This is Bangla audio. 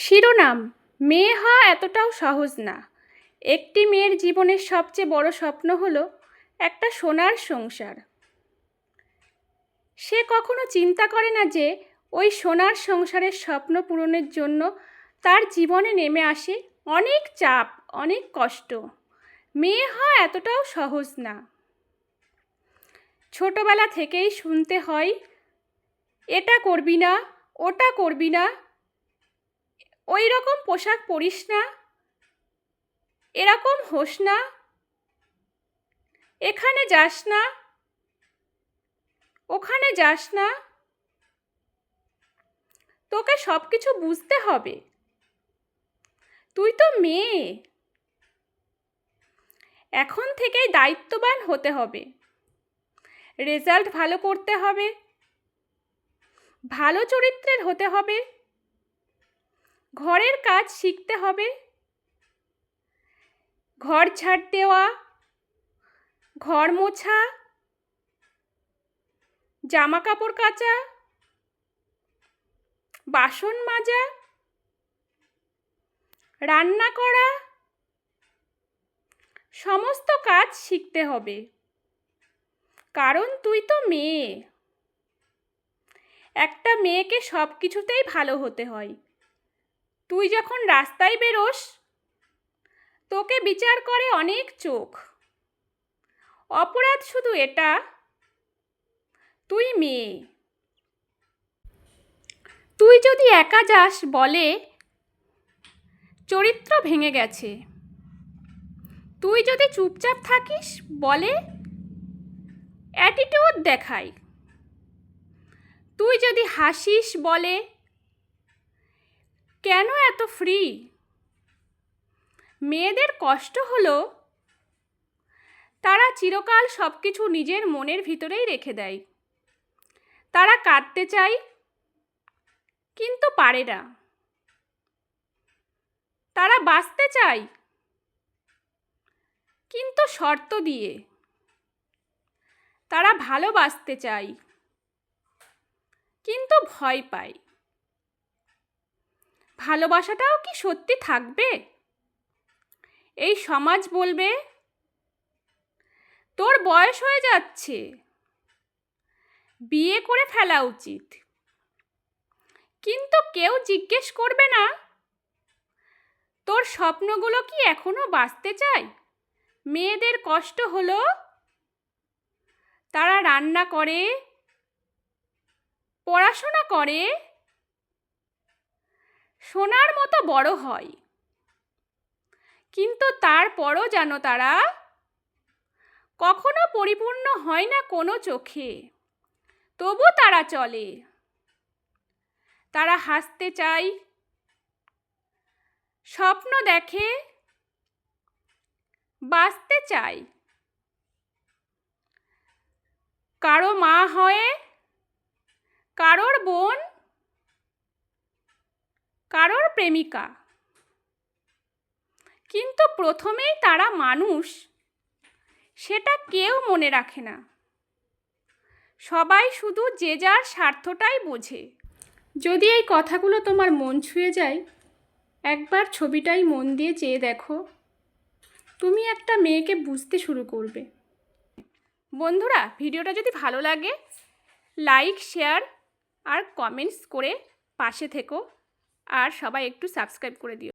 শিরোনাম, মেয়ে হওয়া এতটাও সহজ না। একটি মেয়ের জীবনের সবচেয়ে বড় স্বপ্ন হলো একটা সোনার সংসার। সে কখনো চিন্তা করে না যে ওই সোনার সংসারের স্বপ্ন পূরণের জন্য তার জীবনে নেমে আসে অনেক চাপ, অনেক কষ্ট। মেয়ে হওয়া এতটাও সহজ না। ছোটবেলা থেকেই শুনতে হয়, এটা করবি না, ওটা করবি না ওই রকম পোশাক পরিস না। এরকম হোস না। এখানে যাস না। ওখানে যাস না। তোকে সব কিছু বুঝতে হবে। তুই তো মেয়ে। এখন থেকেই দায়িত্ববান হতে হবে। রেজাল্ট ভালো করতে হবে। ভালো চরিত্রের হতে হবে। ঘরের কাজ শিখতে হবে। ঘর ঝাড় দেওয়া, ঘর মোছা জামা কাপড় কাচা, বাসন মাজা, রান্না করা, সমস্ত কাজ শিখতে হবে। কারণ তুই তো মেয়ে। একটা মেয়েকে সব কিছুতেই ভালো হতে হয়। তুই যখন রাস্তায় বেরোস, তোকে বিচার করে অনেক চোখ। অপরাধ শুধু এটা, তুই মেয়ে। তুই যদি একা যাস বলে, চরিত্র ভেঙে গেছে। তুই যদি চুপচাপ থাকিস বলে অ্যাটিটিউড দেখায় তুই যদি হাসিস বলে কেন এত ফ্রি মেয়েদের কষ্ট হলো, তারা চিরকাল সব কিছু নিজের মনের ভিতরেই রেখে দেয়। তারা কাঁদতে চায়, কিন্তু পারে না। তারা বাঁচতে চায়, কিন্তু শর্ত দিয়ে। তারা ভালোবাসতে চায়, কিন্তু ভয় পায়। ভালোবাসাটাও কি সত্যি থাকবে? এই সমাজ বলবে, তোর বয়স হয়ে যাচ্ছে। বিয়ে করে ফেলা উচিত। কিন্তু কেউ জিজ্ঞেস করবে না, তোর স্বপ্নগুলো কি এখনও বাঁচতে চায়? মেয়েদের কষ্ট হলো, তারা রান্না করে, পড়াশোনা করে সোনার মতো বড় হয়। কিন্তু তারপরও যেন তারা, কখনো পরিপূর্ণ হয় না কোনো চোখে। তবু তারা চলে। তারা হাসতে চায়, স্বপ্ন দেখে, বাঁচতে চায়। কারও মা হয়ে, কারোর বোন কারোর প্রেমিকা। কিন্তু প্রথমেই তারা মানুষ, সেটা কেউ মনে রাখে না। সবাই শুধু যে যার স্বার্থটাই বোঝে। যদি এই কথাগুলো তোমার মন ছুঁয়ে যায়, একবার ছবিটাই মন দিয়ে চেয়ে দেখো। তুমি একটা মেয়েকে বুঝতে শুরু করবে। বন্ধুরা, ভিডিওটা যদি ভালো লাগে, লাইক, শেয়ার আর কমেন্টস করে পাশে থেকো। আর সবাই একটু সাবস্ক্রাইব করে দিও।